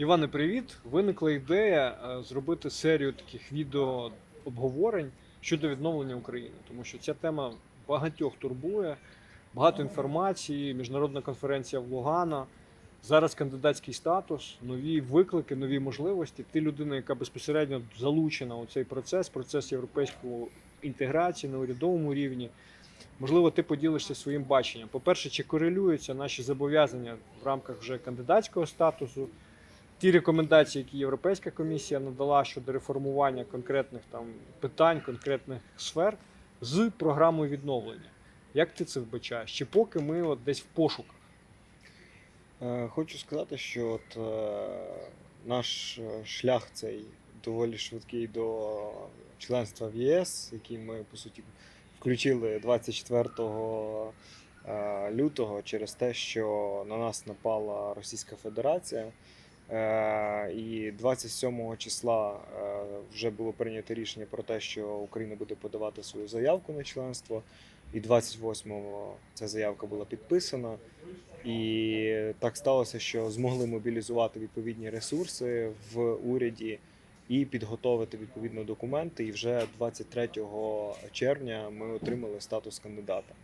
Іване, привіт! Виникла ідея е, зробити серію таких відео обговорень щодо відновлення України, тому що ця тема багатьох турбує, багато інформації, міжнародна конференція в Лугано. Зараз кандидатський статус, нові виклики, нові можливості. Ти людина, яка безпосередньо залучена у цей процес, процес європейської інтеграції на урядовому рівні. Можливо, ти поділишся своїм баченням. По-перше, чи корелюються наші зобов'язання в рамках вже кандидатського статусу, ті рекомендації, які Європейська комісія надала щодо реформування конкретних там питань, конкретних сфер з програмою відновлення. Як ти це вбачаєш? Чи поки ми от десь в пошуках? Е, Хочу сказати, що от, е, наш е, шлях цей доволі швидкий до членства в ЄС, який ми по суті включили 24 е, лютого через те, що на нас напала Російська Федерація. Е, І 27 числа е, вже було прийнято рішення про те, що Україна буде подавати свою заявку на членство. І 28-го ця заявка була підписана. І так сталося, що змогли мобілізувати відповідні ресурси в уряді і підготовити відповідно документи. І вже 23 червня ми отримали статус кандидата.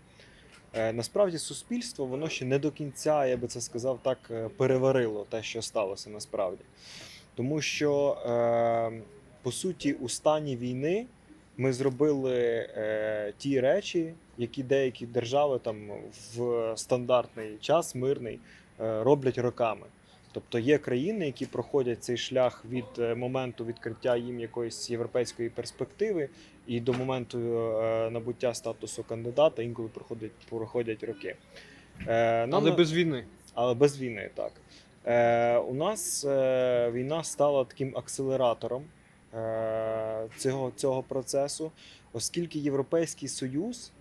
Е, Насправді суспільство воно ще не до кінця, я би це сказав, так е, переварило те, що сталося насправді. Тому що, е, по суті, у стані війни ми зробили ті речі, які деякі держави там в стандартний час мирний роблять роками. Тобто є країни, які проходять цей шлях від моменту відкриття їм якоїсь європейської перспективи і до моменту е, набуття статусу кандидата інколи проходять, проходять роки. Е, нам Але без війни. але без війни, так. Е, у нас е, війна стала таким акселератором е, цього, цього процесу, оскільки Європейський Союз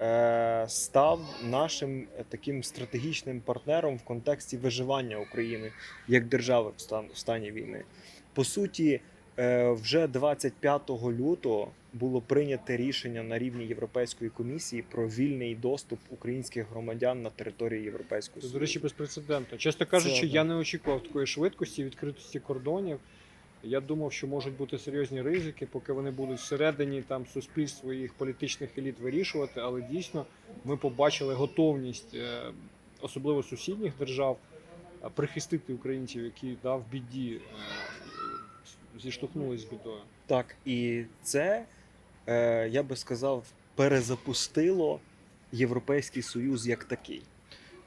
е, став нашим таким стратегічним партнером в контексті виживання України як держави в, стан, в стані війни. По суті, вже 25 лютого було прийнято рішення на рівні Європейської комісії про вільний доступ українських громадян на територію Європейського Це, Союзу. до речі, безпрецедентно. Чесно кажучи, Це, я не очікував такої швидкості, відкритості кордонів. Я думав, що можуть бути серйозні ризики, поки вони будуть всередині там суспільства і їх політичних еліт вирішувати. Але дійсно ми побачили готовність, е, особливо сусідніх держав, е, прихистити українців, які да, в біді е, зіштовхнулись з бідою. Так, і це, е, я би сказав, перезапустило Європейський Союз як такий.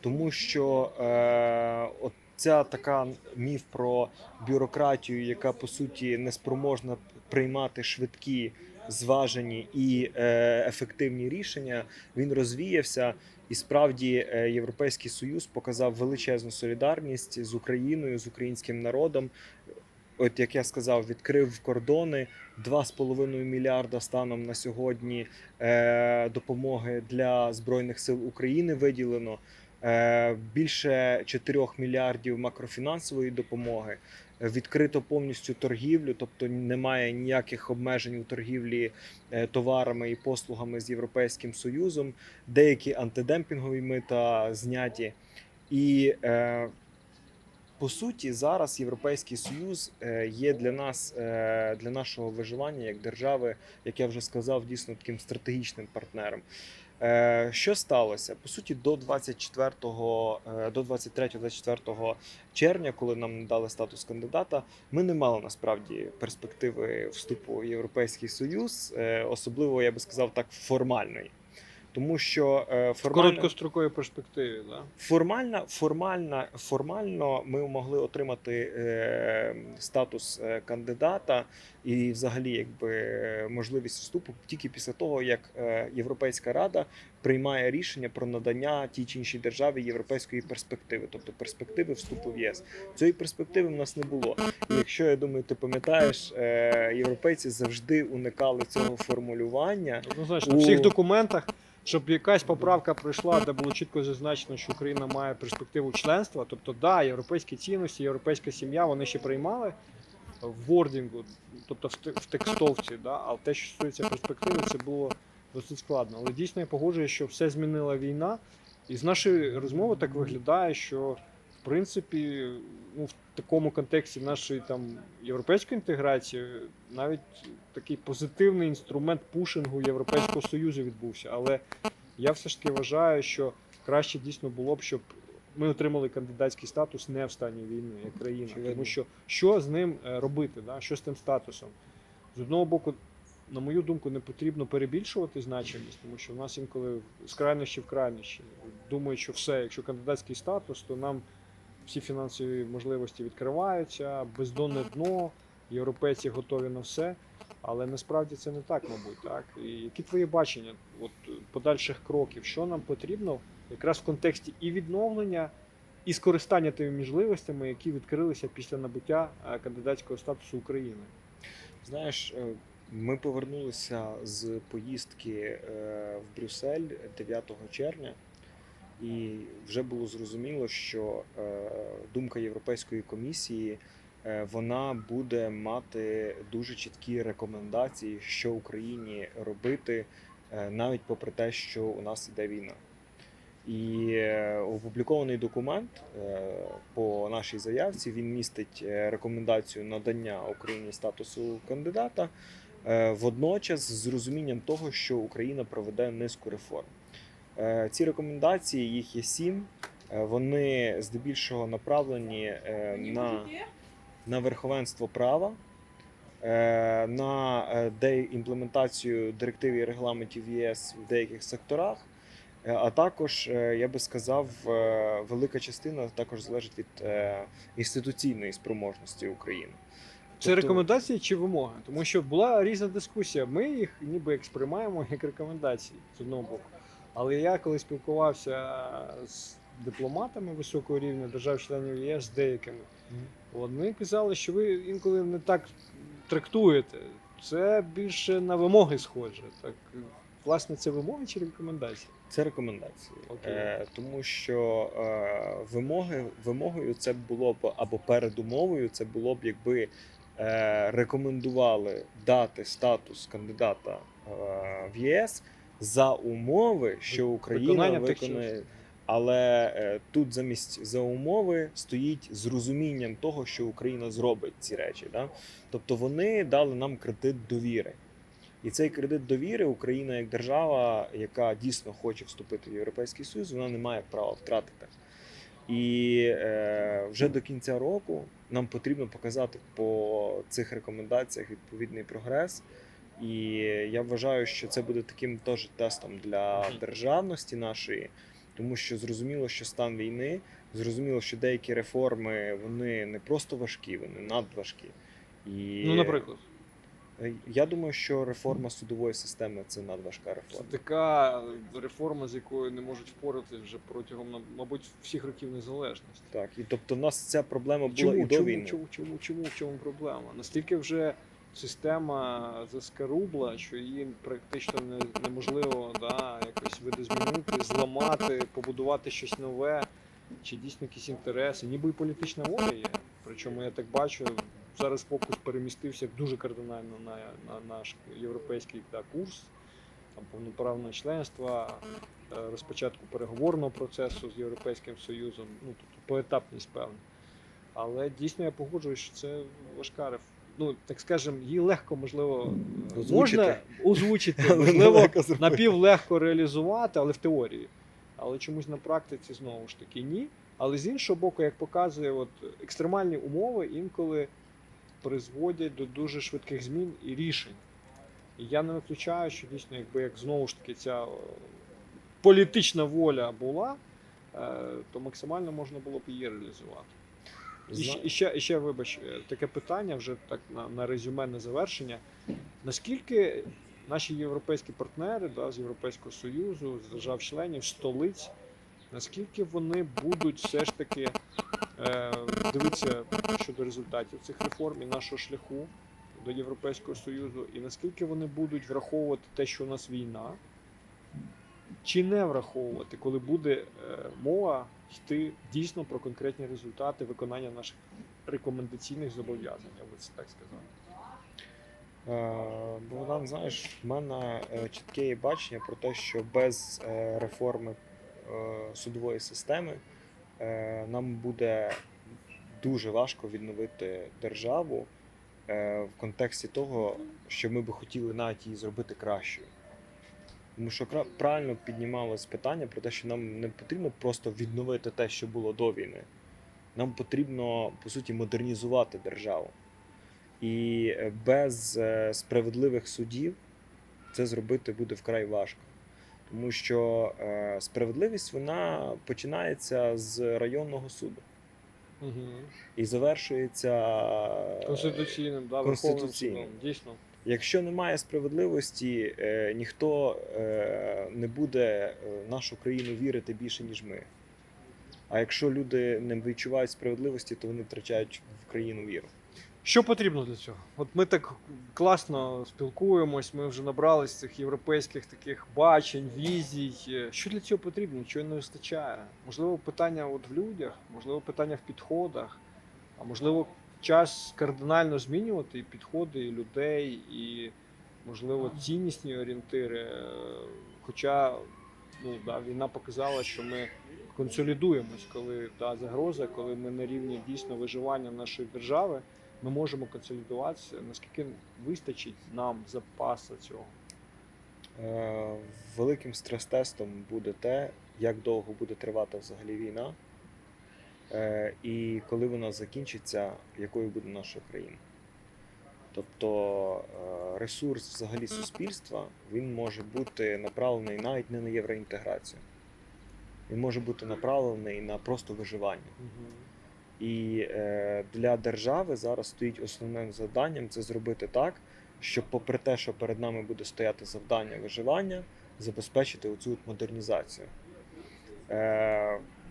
Тому що е, от ця така міф про бюрократію, яка по суті не спроможна приймати швидкі, зважені і е, ефективні рішення, він розвіявся. І справді е, Європейський Союз показав величезну солідарність з Україною, з українським народом. От як я сказав, відкрив кордони 2,5 мільярда станом на сьогодні е, допомоги для збройних сил України виділено. Е, більше 4 мільярдів макрофінансової допомоги. Відкрито повністю торгівлю, тобто немає ніяких обмежень у торгівлі е, товарами і послугами з Європейським Союзом. Деякі антидемпінгові мита зняті. І е, по суті, зараз Європейський Союз е, є для нас, е, для нашого виживання як держави, як я вже сказав, дійсно таким стратегічним партнером. Е, Що сталося? По суті, до 24, е, до 23-24 червня, коли нам надали статус кандидата, ми не мали насправді перспективи вступу в Європейський Союз, особливо я би сказав так, формальної. Тому що е, формально... короткостроковій перспективі, да? Формально, формально, формально ми могли отримати е, статус е, кандидата і, взагалі, якби можливість вступу тільки після того, як е, Європейська рада приймає рішення про надання тій чи іншій державі європейської перспективи, тобто перспективи вступу в ЄС. Цієї перспективи в нас не було. І якщо я думаю, ти пам'ятаєш, е, європейці завжди уникали цього формулювання. Однозначно, У- в всіх документах, щоб якась поправка пройшла, де було чітко зазначено, що Україна має перспективу членства. Тобто, да, європейські цінності, європейська сім'я, вони ще приймали в вордінгу, тобто в в текстовці, да, а те, що стосується перспективи, це було досить складно. Але дійсно я погоджуюся, що все змінила війна. І з нашої розмови так виглядає, що в принципі, ну, такому контексті нашої там європейської інтеграції навіть такий позитивний інструмент пушингу Європейського Союзу відбувся. Але я все ж таки вважаю, що краще дійсно було б, щоб ми отримали кандидатський статус не в стані війни, як країна. Тому що що з ним е, робити, да? що з тим статусом? З одного боку, на мою думку, не потрібно перебільшувати значимість, тому що в нас інколи з крайнощі в крайнощі. Думають, що все, якщо кандидатський статус, то нам всі фінансові можливості відкриваються, бездонне дно, європейці готові на все. Але насправді це не так, мабуть. Так? І які твої бачення от, подальших кроків? Що нам потрібно якраз в контексті і відновлення, і скористання тими можливостями, які відкрилися після набуття е, кандидатського статусу України? Знаєш, е, ми повернулися з поїздки е, в Брюссель 9 червня, і вже було зрозуміло, що е, думка Європейської комісії е, вона буде мати дуже чіткі рекомендації, що Україні робити, е, навіть попри те, що у нас іде війна. І опублікований документ по нашій заявці він містить рекомендацію надання Україні статусу кандидата, водночас з розумінням того, що Україна проведе низку реформ. Е, Ці рекомендації, їх є сім. е, Вони здебільшого направлені е, на, на верховенство права, на деімплементацію директив і регламентів ЄС в деяких секторах. А також, я би сказав, велика частина також залежить від інституційної спроможності України. Це Тобто- рекомендації чи вимоги? Тому що була різна дискусія. Ми їх ніби як сприймаємо як рекомендації з одного боку. Але я коли спілкувався з дипломатами високого рівня держав-членів ЄС з деякими, вони казали, що ви інколи не так трактуєте. Це більше на вимоги схоже. Так, власне, це вимоги чи рекомендації? Це рекомендації, е, тому що е, вимоги, вимогою це було б або передумовою, це було б, якби е, рекомендували дати статус кандидата е, в ЄС за умови, що Україна Виконання виконає. Але е, тут замість за умови стоїть з розумінням того, що Україна зробить ці речі. Да? Тобто вони дали нам кредит довіри. І цей кредит довіри Україна як держава, яка дійсно хоче вступити в Європейський Союз, вона не має права втратити. І е, вже до кінця року нам потрібно показати по цих рекомендаціях відповідний прогрес. І я вважаю, що це буде таким теж тестом для державності нашої, тому що зрозуміло, що стан війни, зрозуміло, що деякі реформи вони не просто важкі, вони надважкі. І Ну, наприклад, Е, Я думаю, що реформа судової системи це надважка це реформа. така реформа, з якою не можуть впоратися вже протягом, мабуть, всіх років незалежності. Так, і тобто, у нас ця проблема була і до чому, війни. чому, чому, чому, в чому проблема? Настільки вже система заскарубла, що її практично не, неможливо да, якось видозмінити, зламати, побудувати щось нове, чи дійсно якісь інтереси. Ніби і політична воля є. Причому я так бачу, зараз фокус перемістився дуже кардинально на, на наш європейський да, курс, там повноправне членство, е, розпочатку переговорного процесу з Європейським Союзом, ну тобто поетапність певна. Але дійсно я погоджуюсь, що це важка реформа. Ну, так скажемо, її легко, можливо, Озвучити. можна озвучити, можливо, напівлегко реалізувати, але в теорії. Але чомусь на практиці знову ж таки ні. Але з іншого боку, як показує, от екстремальні умови інколи призводять до дуже швидких змін і рішень. І я не виключаю, що дійсно, якби як знову ж таки ця е, політична воля була, е, то максимально можна було б її реалізувати. І, ще- і ще, і ще, вибач, е, таке питання вже так на, на резюме, на завершення. Наскільки наші європейські партнери да, з Європейського Союзу, з держав-членів, столиць, наскільки вони будуть все ж таки е, дивитися щодо результатів цих реформ і нашого шляху до Європейського Союзу, і наскільки вони будуть враховувати те, що у нас війна, чи не враховувати, коли буде е, мова йти дійсно про конкретні результати виконання наших рекомендаційних зобов'язань, я би це так сказав. Е, Богдан, знаєш, в мене е, чітке бачення про те, що без реформи судової системи нам буде дуже важко відновити державу в контексті того, що ми би хотіли навіть її зробити кращою. Тому що правильно піднімалось питання про те, що нам не потрібно просто відновити те, що було до війни. Нам потрібно, по суті, модернізувати державу. І е, без е, справедливих судів це зробити буде вкрай важко. Тому що е, справедливість вона починається з районного суду Угу. і завершується Конституційним, да, Конституційним. судом. Дійсно. Якщо немає справедливості, е, ніхто е, не буде е, нашу країну вірити більше, ніж ми. А якщо люди не відчувають справедливості, то вони втрачають в країну віру. Що потрібно для цього? От ми так класно спілкуємось, ми вже набрались цих європейських таких бачень, візій. Що для цього потрібно? Чого не вистачає? Можливо, питання от в людях, можливо, питання в підходах, а можливо, час кардинально змінювати і підходи і людей, і, можливо, ціннісні орієнтири. Е, Хоча ну, да, війна показала, що ми консолідуємось, коли да, загроза, коли ми на рівні дійсно виживання нашої держави ми можемо консолідуватися, наскільки вистачить нам запасу цього. Е, Великим стрес-тестом буде те, як довго буде тривати взагалі війна, і коли вона закінчиться, якою буде наша країна. Тобто е, ресурс взагалі суспільства він може бути направлений навіть не на євроінтеграцію. Він може бути направлений на просто виживання. І е, для держави зараз стоїть основним завданням це зробити так, щоб, попри те, що перед нами буде стояти завдання виживання, забезпечити оцю модернізацію.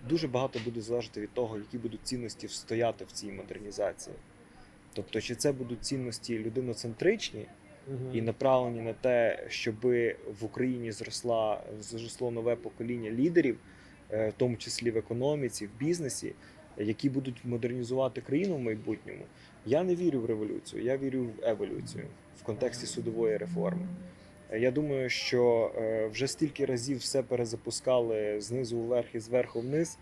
Дуже багато буде залежати від того, які будуть цінності стояти в цій модернізації. Тобто, чи це будуть цінності людиноцентричні і направлені на те, щоб в Україні зросла зросло нове покоління лідерів, е, в тому числі в економіці, в бізнесі, які будуть модернізувати країну в майбутньому. Я не вірю в революцію, я вірю в еволюцію в контексті судової реформи. Я думаю, що е, вже стільки разів все перезапускали знизу вверх і зверху вниз,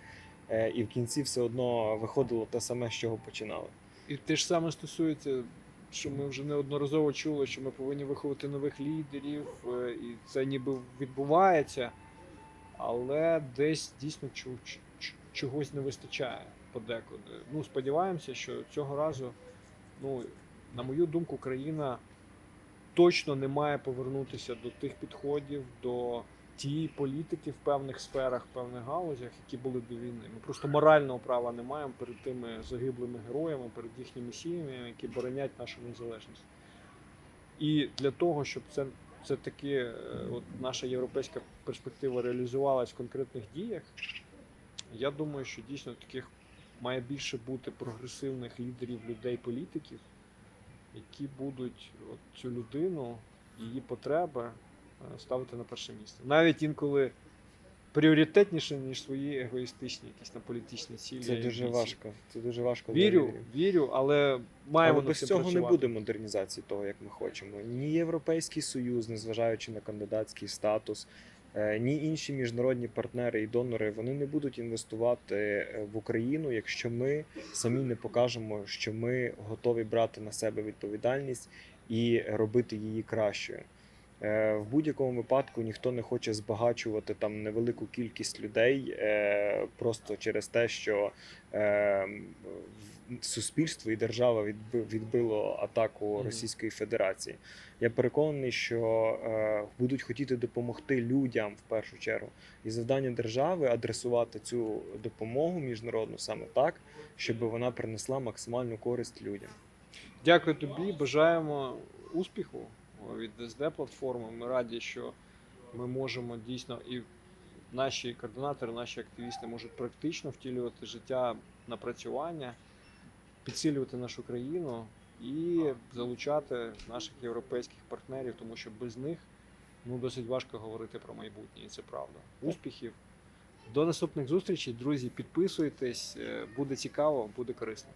е, і в кінці все одно виходило те саме, з чого починали. І те ж саме стосується, що ми вже неодноразово чули, що ми повинні виховати нових лідерів, е, і це ніби відбувається, але десь дійсно чогось не вистачає подекуди. Ну, сподіваємося, що цього разу, ну, на мою думку, країна точно не має повернутися до тих підходів, до тієї політики в певних сферах, в певних галузях, які були до війни. Ми просто морального права не маємо перед тими загиблими героями, перед їхніми сім'ями, які боронять нашу незалежність. І для того, щоб це, це таки е, от наша європейська перспектива реалізувалась в конкретних діях, я думаю, що дійсно таких має більше бути прогресивних лідерів, людей, політиків, які будуть от цю людину, її потреби е, ставити на перше місце. Навіть інколи пріоритетніше, ніж свої егоїстичні якісь там політичні цілі. Це дуже важко. Це дуже важко. Вірю, вірю, але маємо Але без цього працювати. не буде модернізації того, як ми хочемо. Ні Європейський Союз, незважаючи на кандидатський статус, ні інші міжнародні партнери і донори, вони не будуть інвестувати е, в Україну, якщо ми самі не покажемо, що ми готові брати на себе відповідальність і робити її кращою. Е, В будь-якому випадку ніхто не хоче збагачувати там невелику кількість людей е, просто через те, що е, суспільство і держава відби- відбило атаку Російської Федерації. Я переконаний, що будуть хотіти допомогти людям в першу чергу, і завдання держави адресувати цю допомогу міжнародну саме так, щоб вона принесла максимальну користь людям. Дякую тобі, бажаємо успіху від СД платформи. Ми раді, що ми можемо дійсно і наші координатори, наші активісти можуть практично втілювати життя напрацювання, підсилювати нашу країну і залучати наших європейських партнерів, тому що без них ну досить важко говорити про майбутнє, і це правда. Успіхів. До наступних зустрічей, друзі. Підписуйтесь, е, буде цікаво, буде корисно.